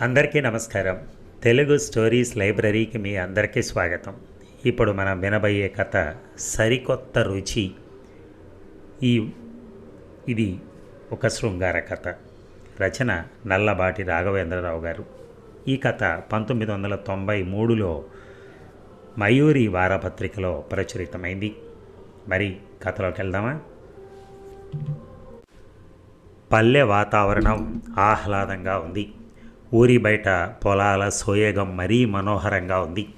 అందరికీ నమస్కారం. తెలుగు స్టోరీస్ లైబ్రరీకి మీ అందరికీ స్వాగతం. ఇప్పుడు మనం వినబోయే కథ సరికొత్త రుచి. ఈ ఇది ఒక శృంగార కథ. రచన నల్లబాటి రాఘవేంద్రరావు గారు. ఈ కథ పంతొమ్మిది వందల తొంభై మూడులో మయూరి వారపత్రికలో ప్రచురితమైంది. మరి కథలోకి వెళ్దామా? పల్లె వాతావరణం ఆహ్లాదంగా ఉంది. ఊరి బయట పొలాల సోయగం మరీ మనోహరంగా ఉంది.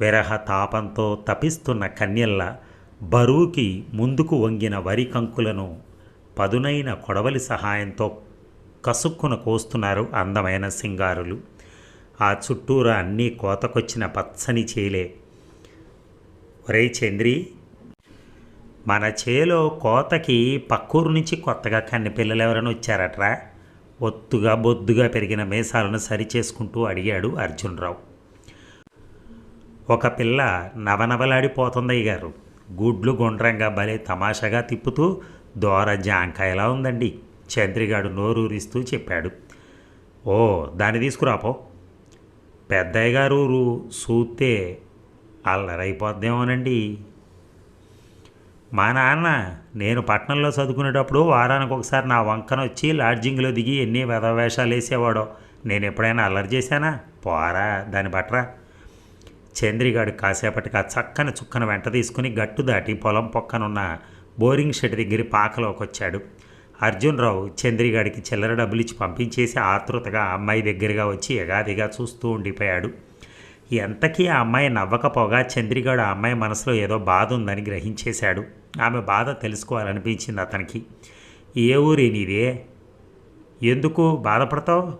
విరహ తాపంతో తపిస్తున్న కన్యల్ల బరువుకి ముందుకు వంగిన వరి కంకులను పదునైన కొడవలి సహాయంతో కసుక్కున కోస్తున్నారు అందమైన సింగారులు. ఆ చుట్టూరా అన్నీ కోతకొచ్చిన పచ్చని చేలే. ఒరే చంద్రి మన చేలో కోతకి పక్కూరు నుంచి కొత్తగా కన్నెపిల్లలు ఎవరైనా వచ్చారట్రా ఒత్తుగా బొద్దుగా పెరిగిన మీసాలను సరిచేసుకుంటూ అడిగాడు అర్జునరావు. ఒక పిల్ల నవనవలాడిపోతుందయ్య గారు గుడ్లు గుండ్రంగా భలే తమాషాగా తిప్పుతూ దోర జాంకాయలా ఉందండి చంద్రిగాడు నోరూరిస్తూ చెప్పాడు. ఓ దాన్ని తీసుకురాపో పెద్దయ్య గారు సూతే అల్లరైపోద్దేమోనండి. మా నాన్న నేను పట్నంలో చదువుకునేటప్పుడు వారానికి ఒకసారి నా వంకన వచ్చి లాడ్జింగ్లో దిగి ఎన్ని వేషాలు వేసేవాడో. నేను ఎప్పుడైనా అల్లరి చేశానా? పోరా దాన్ని బట్రా చంద్రిగాడు కాసేపటికి ఆ చక్కని చుక్కన వెంట తీసుకుని గట్టు దాటి పొలం పక్కనున్న బోరింగ్ షెడ్ దగ్గర పాకలోకి వచ్చాడు అర్జున్రావు చంద్రిగాడికి చిల్లర డబ్బులు ఇచ్చి పంపించేసి ఆతృతగా అమ్మాయి దగ్గరగా వచ్చి ఎగాదిగా చూస్తూ ఉండిపోయాడు. ఎంతకీ ఆ అమ్మాయి నవ్వకపోగా చంద్రిగాడు ఆ అమ్మాయి మనసులో ఏదో బాధ ఉందని గ్రహించేశాడు. ఆమె బాధ తెలుసుకోవాలనిపించింది అతనికి. ఏ ఊరి నీదే? ఎందుకు బాధపడతావు?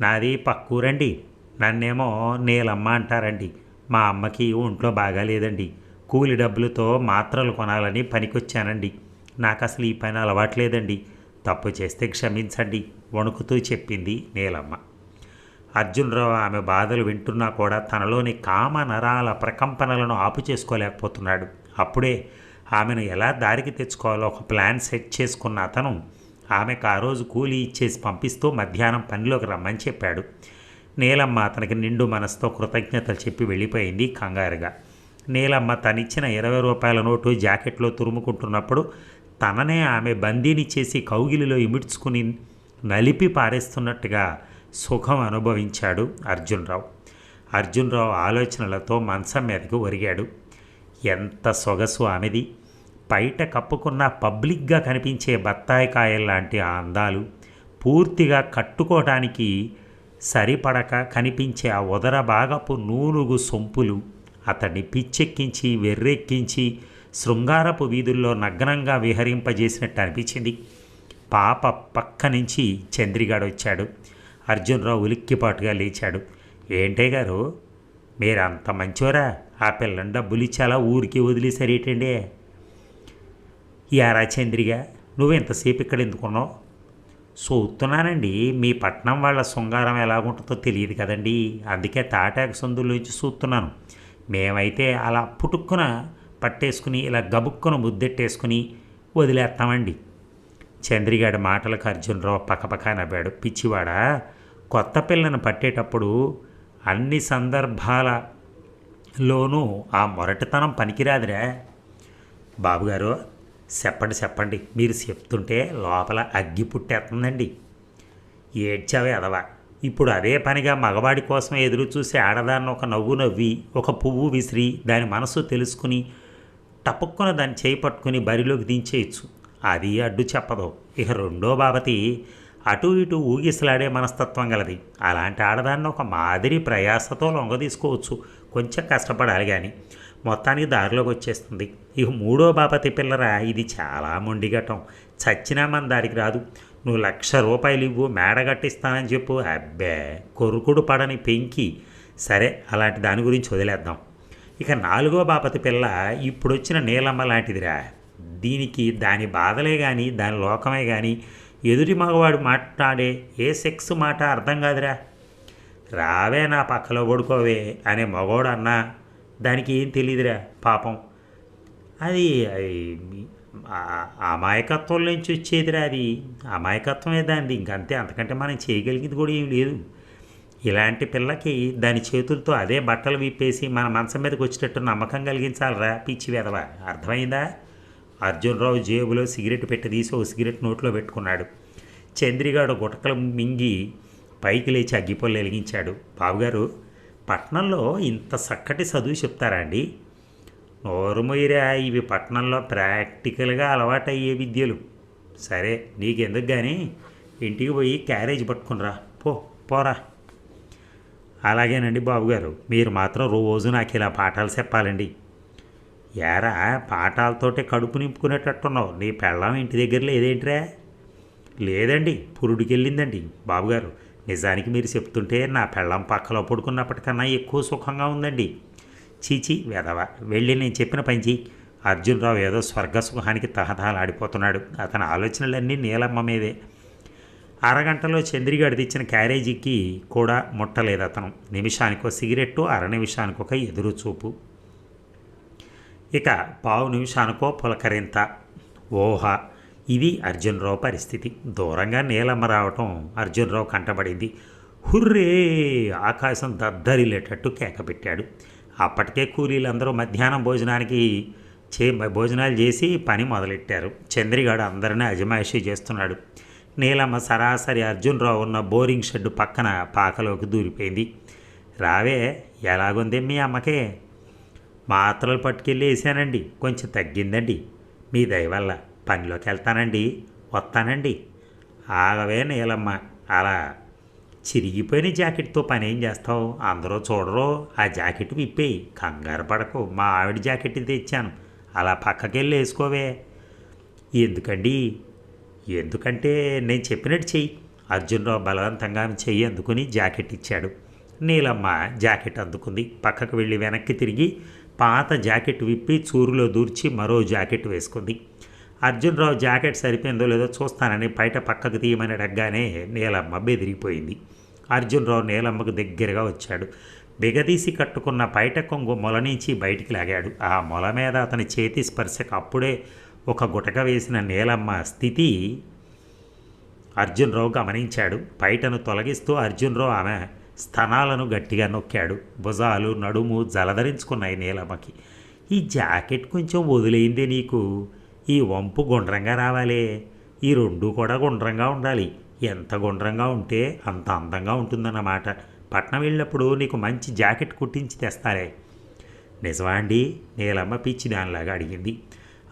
నాది పక్కూరండి నన్నేమో నీలమ్మ అంటారండి. మా అమ్మకి ఒంట్లో బాగాలేదండి. కూలి డబ్బులతో మాత్రలు కొనాలని పనికొచ్చానండి. నాకు అసలు ఈ పని అలవాట్లేదండి. తప్పు చేస్తే క్షమించండి. వణుకుతూ చెప్పింది నీలమ్మ. అర్జునరావు ఆమె బాధలు వింటున్నా కూడా తనలోని కామ నరాల ప్రకంపనలను ఆపు చేసుకోలేకపోతున్నాడు. అప్పుడే ఆమెను ఎలా దారికి తెచ్చుకోవాలో ఒక ప్లాన్ సెట్ చేసుకున్న అతను ఆమెకు ఆ రోజు కూలీ ఇచ్చేసి పంపిస్తూ మధ్యాహ్నం పనిలోకి రమ్మని చెప్పాడు. నీలమ్మ అతనికి నిండు మనసుతో కృతజ్ఞతలు చెప్పి వెళ్ళిపోయింది కంగారుగా. నీలమ్మ తనిచ్చిన ఇరవై రూపాయల నోటు జాకెట్లో తురుముకుంటున్నప్పుడు తననే ఆమె బందీని చేసి కౌగిలిలో ఇమిడ్చుకుని నలిపి పారేస్తున్నట్టుగా సుఖం అనుభవించాడు అర్జునరావు. అర్జునరావు ఆలోచనలతో మంచం మీదకు ఒరిగాడు. ఎంత సొగసు ఆమెది. బయట కప్పుకున్న పబ్లిక్గా కనిపించే బత్తాయి లాంటి ఆ అందాలు పూర్తిగా కట్టుకోవడానికి సరిపడక కనిపించే ఆ ఉదర భాగపు నూలుగు సొంపులు అతన్ని పిచ్చెక్కించి వెర్రెక్కించి శృంగారపు వీధుల్లో నగ్నంగా విహరింపజేసినట్టు అనిపించింది. పాప పక్క నుంచి చంద్రిగాడు వచ్చాడు అర్జున్రావు ఉలిక్కిపాటుగా లేచాడు. ఏంటే గారు? మీరంత మంచోరా? ఆ పిల్లని డబ్బులు ఇచ్చేలా ఊరికి వదిలేసరేటండి యారా చంద్రిగా నువ్వు ఎంతసేపు ఇక్కడ ఎందుకున్నావు? చూస్తున్నానండి మీ పట్నం వాళ్ళ శృంగారం ఎలాగుంటుందో తెలియదు కదండి. అందుకే తాటాకు సందులోంచి చూస్తున్నాను మేమైతే అలా పుటుక్కున పట్టేసుకుని ఇలా గబుక్కున ముద్దెట్టేసుకుని వదిలేస్తామండి చంద్రిగాడి మాటలకు అర్జునరావు పక్కపక్క నవ్వాడు. పిచ్చివాడా? కొత్త పిల్లను పట్టేటప్పుడు అన్ని సందర్భాలలోనూ ఆ మొరటితనం పనికిరాదురా. బాబుగారు చెప్పండి చెప్పండి. మీరు చెప్తుంటే లోపల అగ్గి పుట్టేస్తుందండి. ఏడ్చావే అదవా. ఇప్పుడు అదే పనిగా మగవాడి కోసం ఎదురు చూసి ఆడదాన్ని ఒక నవ్వు నవ్వి ఒక పువ్వు విసిరి దాని మనసు తెలుసుకుని టపుక్కున దాన్ని చేయి పట్టుకుని బరిలోకి దించేయచ్చు. అది అడ్డు చెప్పదు. ఇక రెండో బాబతి అటు ఇటు ఊగిసలాడే మనస్తత్వం గలది. అలాంటి ఆడదాన్ని ఒక మాదిరి ప్రయాసతో లొంగ తీసుకోవచ్చు. కొంచెం కష్టపడాలి కానీ మొత్తానికి దారిలోకి వచ్చేస్తుంది. ఇక మూడో బాపతి పిల్లరా ఇది చాలా మొండిగటం చచ్చినా మన దారికి రాదు. నువ్వు లక్ష రూపాయలు ఇవ్వు మేడ కట్టిస్తానని చెప్పు. అబ్బే కొరుకుడు పడని పెంకి. సరే అలాంటి దాని గురించి వదిలేద్దాం. ఇక నాలుగో బాపతి పిల్ల ఇప్పుడు వచ్చిన నీలమ్మ లాంటిదిరా. దీనికి దాని బాధలే కానీ దాని లోకమే కానీ ఎదుటి మగవాడు మాట్లాడే ఏ సెక్స్ మాట అర్థం కాదురా. రావే నా పక్కలో పడుకోవే అనే మగవాడు అన్నా దానికి ఏం తెలియదురా పాపం. అది అమాయకత్వం నుంచి వచ్చేదిరా అది. అమాయకత్వమే దానిది. ఇంకంతే అంతకంటే మనం చేయగలిగింది కూడా ఏం లేదు. ఇలాంటి పిల్లకి దాని చేతులతో అదే బట్టలు విప్పేసి మన మంచం మీదకి వచ్చేటట్టు నమ్మకం కలిగించాలరా పిచ్చి వెధవ అర్థమైందా? అర్జున్రావు జేబులో సిగరెట్ పెట్టి తీసి ఒక సిగరెట్ నోట్లో పెట్టుకున్నాడు. చంద్రిగాడు గుటకలు మింగి పైకి లేచి అగ్గిపొల్లు వెలిగించాడు. బాబుగారు పట్నంలో ఇంత చక్కటి చదువు చెప్తారా అండి? నోరుమొయ్యరా ఇవి పట్టణంలో ప్రాక్టికల్గా అలవాటయ్యే విద్యలు. సరే నీకెందుకు కానీ ఇంటికి పోయి క్యారేజ్ పట్టుకునిరా పో పోరా. అలాగేనండి బాబుగారు మీరు మాత్రం రోజు నాకు ఇలా పాఠాలు చెప్పాలండి. ఏరా పాఠాలతోటే కడుపు నింపుకునేటట్టున్నావు. నీ పెళ్ళం ఇంటి దగ్గర లేదేంట్రా? లేదండి పురుడికి వెళ్ళిందండి బాబుగారు. నిజానికి మీరు చెప్తుంటే నా పెళ్ళం పక్కలో పడుకున్నప్పటికన్నా ఎక్కువ సుఖంగా ఉందండి. చీచి వెదవ వెళ్ళి నేను చెప్పిన పంచి అర్జున్రావు ఏదో స్వర్గ సుఖానికి తహతహలాడిపోతున్నాడు. అతని ఆలోచనలన్నీ నీలమ్మ మీదే. అరగంటలో చంద్రిగాడు తెచ్చిన క్యారేజీకి కూడా ముట్టలేదు అతను. నిమిషానికో సిగరెట్టు అర నిమిషానికి ఒక ఎదురు చూపు ఇక పావు నిమిషానికో పులకరింత. ఓహ ఇది అర్జున్రావు పరిస్థితి. దూరంగా నీలమ్మ రావటం అర్జున్రావు కంటబడింది హుర్రే ఆకాశం దద్దరిల్లేటట్టు కేక పెట్టాడు. అప్పటికే కూలీలందరూ మధ్యాహ్నం భోజనానికి చే భోజనాలు చేసి పని మొదలెట్టారు. చంద్రిగాడు అందరినీ అజమాయిషీ చేస్తున్నాడు. నీలమ్మ సరాసరి అర్జున్రావు ఉన్న బోరింగ్ షెడ్ పక్కన పాకలోకి దూరిపోయింది. రావే ఎలాగుంది మీ అమ్మకే? మాత్రలు పట్టుకెళ్ళి వేసానండి. కొంచెం తగ్గిందండి. మీ దయవల్ల పనిలోకి వెళ్తానండి. వస్తానండి. ఆగవే నీలమ్మ. అలా చిరిగిపోయిన జాకెట్తో పని ఏం చేస్తావు? అందరూ చూడరు. ఆ జాకెట్ విప్పేయి కంగారు పడకు. మా ఆవిడ జాకెట్ తెచ్చాను. అలా పక్కకెళ్ళి వేసుకోవే. ఎందుకండి? ఎందుకంటే నేను చెప్పినట్టు చెయ్యి. అర్జున్రావు బలవంతంగా చెయ్యి అందుకుని జాకెట్ ఇచ్చాడు. నీలమ్మ జాకెట్ అందుకుంది. పక్కకు వెళ్ళి వెనక్కి తిరిగి పాత జాకెట్ విప్పి చూరులో దూర్చి మరో జాకెట్ వేసుకుంది. అర్జున్రావు జాకెట్ సరిపోయిందో లేదో చూస్తానని బయట పక్కకు తీయమని అడగగానే నీలమ్మ బెదిరిపోయింది. అర్జున్రావు నీలమ్మకు దగ్గరగా వచ్చాడు. బిగదీసి కట్టుకున్న బయట కొంగు మొల నుంచి బయటికి లాగాడు. ఆ మొల మీద అతని చేతి స్పర్శకు అప్పుడే ఒక గుటక వేసిన నీలమ్మ స్థితి అర్జున్రావు గమనించాడు. బయటను తొలగిస్తూ అర్జున్రావు ఆమె స్తనాలను గట్టిగా నొక్కాడు. భుజాలు నడుము జలధరించుకున్నాయి నీలమ్మకి. ఈ జాకెట్ కొంచెం వదిలేయిందే నీకు. ఈ వంపు గుండ్రంగా రావాలే. ఈ రెండు కూడా గుండ్రంగా ఉండాలి. ఎంత గుండ్రంగా ఉంటే అంత అందంగా ఉంటుందన్నమాట. పట్నం వెళ్ళినప్పుడు నీకు మంచి జాకెట్ కుట్టించి తెస్తారే నిజమా అండి? నీలమ్మ పిచ్చి దానిలాగా అడిగింది.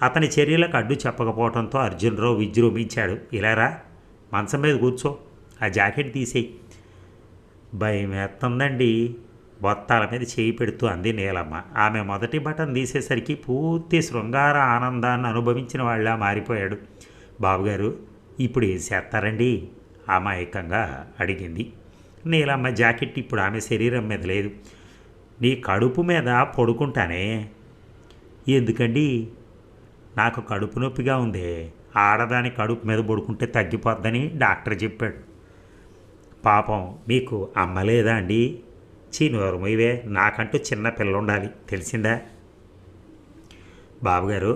అతని చర్యలకు అడ్డు చెప్పకపోవడంతో అర్జునరావు విజృంభించాడు. ఇలారా మంచం మీద కూర్చో. ఆ జాకెట్ తీసేయి. భయం వేస్తుందండి బొత్తాల మీద చేయి పెడుతూ అంది నీలమ్మ. ఆమె మొదటి బటన్ తీసేసరికి పూర్తి శృంగార ఆనందాన్ని అనుభవించిన వాళ్ళ మారిపోయాడు. బాబుగారు ఇప్పుడు ఏం చేస్తారండి? అమాయకంగా అడిగింది. నీలమ్మ జాకెట్ ఇప్పుడు ఆమె శరీరం మీద లేదు. నీ కడుపు మీద పడుకుంటానే. ఎందుకండి? నాకు కడుపు నొప్పిగా ఉంది. ఆడదాని కడుపు మీద పడుకుంటే తగ్గిపోద్దని డాక్టర్ చెప్పాడు. పాపం మీకు అమ్మ లేదా అండి? ఇవే నాకంటూ చిన్న పిల్ల ఉండాలి తెలిసిందా? బాబుగారు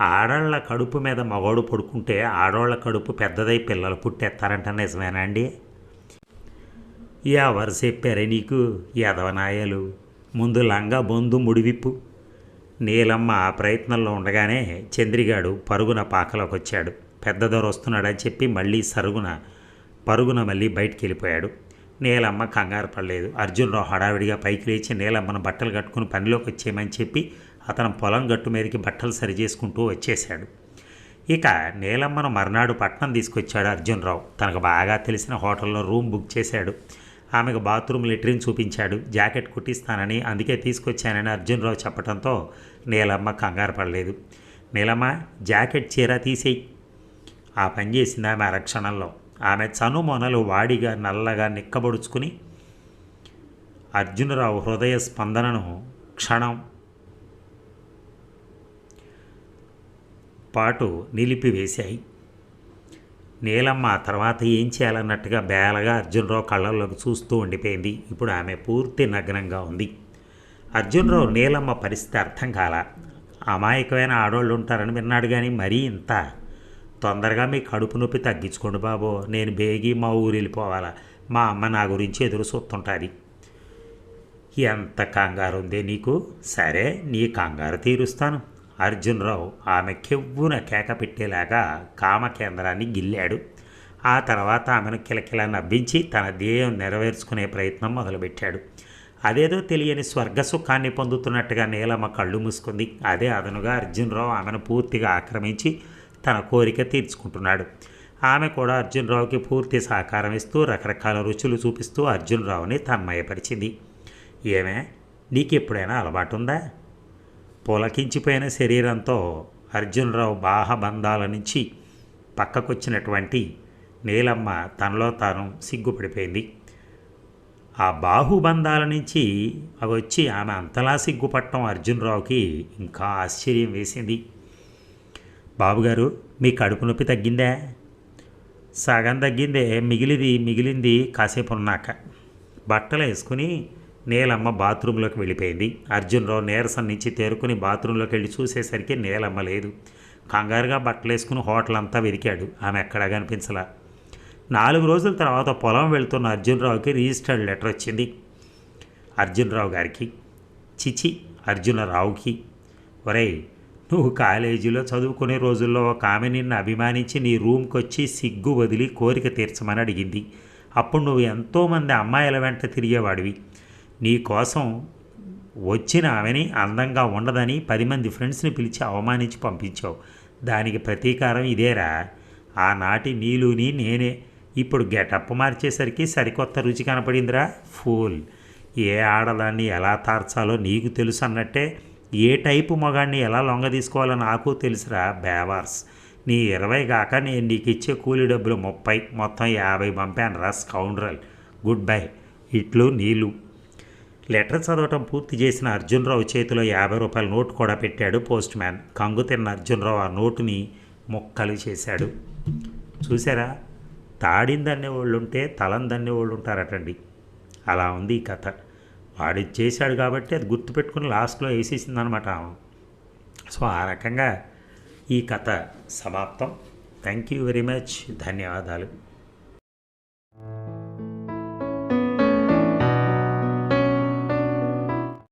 ఆడవాళ్ళ కడుపు మీద మగోడు పడుకుంటే ఆడవాళ్ళ కడుపు పెద్దదై పిల్లలు పుట్టేస్తారంట నిజమేనా అండి? ఎవరు చెప్పారే నీకు ఎదవనాయాలు ముందు లంగా బొందు ముడివిప్పు. నీలమ్మ ఆ ప్రయత్నంలో ఉండగానే చంద్రిగాడు పరుగున పాకలోకి వచ్చాడు పెద్దదొర వస్తున్నాడని చెప్పి మళ్ళీ సరుగున పరుగున మళ్ళీ బయటికి వెళ్ళిపోయాడు నీలమ్మ కంగారు పడలేదు. అర్జునరావు హడావిడిగా పైకి లేచి నీలమ్మను బట్టలు కట్టుకుని పనిలోకి వచ్చేయమని చెప్పి అతను పొలం గట్టు మీదకి బట్టలు సరి చేసుకుంటూ వచ్చేశాడు. ఇక నీలమ్మను మర్నాడు పట్నం తీసుకొచ్చాడు అర్జున్రావు. తనకు బాగా తెలిసిన హోటల్లో రూమ్ బుక్ చేశాడు. ఆమెకు బాత్రూమ్ లెట్రిన్ చూపించాడు. జాకెట్ కుట్టిస్తానని అందుకే తీసుకొచ్చానని అర్జున్రావు చెప్పడంతో నీలమ్మ కంగారు పడలేదు. నీలమ్మ జాకెట్ చీర తీసేయి. ఆ పని చేసింది ఆమె అరక్షణంలో. ఆమె చనుమొనలు వాడిగా నల్లగా నిక్కబడుచుకుని అర్జునరావు హృదయ స్పందనను క్షణం పాటు నిలిపివేశాయి. నీలమ్మ ఆ తర్వాత ఏం చేయాలన్నట్టుగా బేలగా అర్జునరావు కళ్ళల్లోకి చూస్తూ ఉండిపోయింది. ఇప్పుడు ఆమె పూర్తి నగ్నంగా ఉంది. అర్జునరావు నీలమ్మ పరిస్థితి అర్థం కాల. అమాయకమైన ఆడవాళ్ళు ఉంటారని విన్నాడు కానీ మరీ ఇంత తొందరగా మీ కడుపు నొప్పి తగ్గించుకోండి బాబు. నేను బేగి మా ఊరు వెళ్ళిపోవాలా మా అమ్మ నా గురించి ఎదురు చూస్తుంటుంది ఎంత కంగారు ఉందే నీకు? సరే నీ కంగారు తీరుస్తాను. అర్జున్రావు ఆమె కెవ్వున కేక పెట్టేలాగా కామ కేంద్రాన్ని గిల్లాడు. ఆ తర్వాత ఆమెను కిలకిల నవ్వించి తన ధ్యేయం నెరవేర్చుకునే ప్రయత్నం మొదలుపెట్టాడు. అదేదో తెలియని స్వర్గ సుఖాన్ని పొందుతున్నట్టుగా నీలమ్మ కళ్ళు మూసుకుంది. అదే అదనుగా అర్జున్రావు ఆమెను పూర్తిగా ఆక్రమించి తన కోరిక తీర్చుకుంటున్నాడు. ఆమె కూడా అర్జున్రావుకి పూర్తి సహకారం ఇస్తూ రకరకాల రుచులు చూపిస్తూ అర్జున్రావుని తన్మయపరిచింది. ఏమే? నీకు ఎప్పుడైనా అలవాటు ఉందా పులకించిపోయిన శరీరంతో అర్జునరావు బాహబంధాల నుంచి పక్కకొచ్చినటువంటి నీలమ్మ తనలో తాను సిగ్గుపడిపోయింది. ఆ బాహుబంధాల నుంచి అవి వచ్చి ఆమె అంతలా సిగ్గుపట్టడం అర్జునరావుకి ఇంకా ఆశ్చర్యం వేసింది. బాబుగారు మీ కడుపు నొప్పి తగ్గిందా? సగం తగ్గిందే మిగిలిది మిగిలింది కాసేపు ఉన్నాక బట్టలు వేసుకుని నేలమ్మ బాత్రూంలోకి వెళ్ళిపోయింది. అర్జున్రావు నీరసం నుంచి తేరుకుని బాత్రూంలోకి వెళ్ళి చూసేసరికి నేలమ్మ లేదు. కంగారుగా బట్టలు వేసుకుని హోటల్ అంతా వెతికాడు. ఆమె ఎక్కడా కనిపించలా. నాలుగు రోజుల తర్వాత పొలం వెళ్తున్న అర్జున్రావుకి రిజిస్టర్డ్ లెటర్ వచ్చింది. అర్జున్రావు గారికి చిచి అర్జునరావుకి ఒరేయ్ నువ్వు కాలేజీలో చదువుకునే రోజుల్లో ఒక ఆమె నిన్ను అభిమానించి నీ రూమ్కి వచ్చి సిగ్గు వదిలి కోరిక తీర్చమని అడిగింది. అప్పుడు నువ్వు ఎంతోమంది అమ్మాయిల వెంట తిరిగేవాడివి. నీ కోసం వచ్చిన ఆమెని అందంగా ఉండదని పది మంది ఫ్రెండ్స్ని పిలిచి అవమానించి పంపించావు. దానికి ప్రతీకారం ఇదేరా. ఆనాటి నీలుని నేనే. ఇప్పుడు గెటప్ మార్చేసరికి సరికొత్త రుచి కనపడిందిరా. ఫూల్. ఏ ఆడదాన్ని ఎలా తార్చాలో నీకు తెలుసు అన్నట్టే ఏ టైపు మగాడిని ఎలా లొంగ తీసుకోవాలో నాకు తెలుసురా బేవార్స్. నీ ఇరవై కాక నేను నీకు ఇచ్చే కూలి డబ్బులు ముప్పై మొత్తం యాభై పంపాను రా స్కౌండ్రల్. Good bye. ఇట్లు నీళ్ళు. లెటర్ చదవటం పూర్తి చేసిన అర్జున్రావు చేతిలో యాభై రూపాయల నోటు కూడా పెట్టాడు పోస్ట్ మ్యాన్. కంగు తిన్న అర్జునరావు ఆ నోటుని ముక్కలు చేశాడు. చూసారా తాడిందన్నే వాళ్ళు ఉంటే తలం దన్నే వాళ్ళు ఉంటారటండి అలా ఉంది ఈ కథ. వాడు చేశాడు కాబట్టి అది గుర్తుపెట్టుకుని లాస్ట్లో వేసేసింది అనమాట సో ఆ రకంగా ఈ కథ సమాప్తం. Thank you very much. ధన్యవాదాలు.